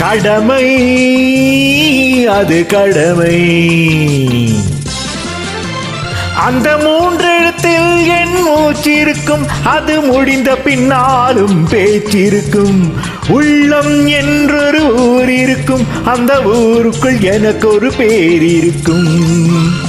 கடமை அது கடமை. அந்த மூன்றெழுத்தில் என் மூச்சிருக்கும் அது முடிந்த பின்னாலும் பேச்சிருக்கும். உள்ளம் என்றொரு ஊர் இருக்கும் அந்த ஊருக்குள் எனக்கு ஒரு பேர் இருக்கும்.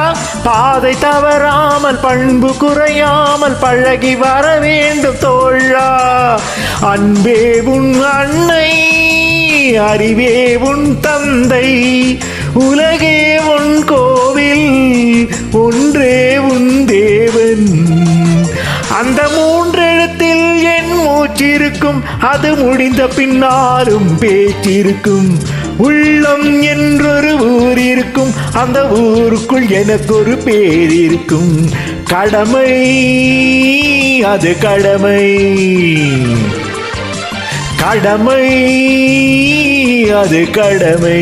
பாதை தவறாமல் பண்பு குறையாமல் பழகி வர வேண்டும் தோழா. அன்பே உன் அன்னை அறிவே உன் தந்தை உலகே உன் கோவில் ஒன்றே உன் தேவன். அந்த மூன்றெழுத்தில் என் மூச்சிருக்கும் அது முடிந்த பின்னாலும் பேச்சிருக்கும். உள்ளம் என்றொரு ஊர் இருக்கும் அந்த ஊருக்குள் எனக்கு ஒரு பேர் இருக்கும் கடமை அது கடமை. கடமை அது கடமை.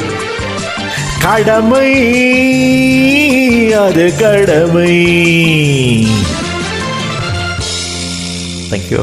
கடமை அது கடமை. தேங்க்யூ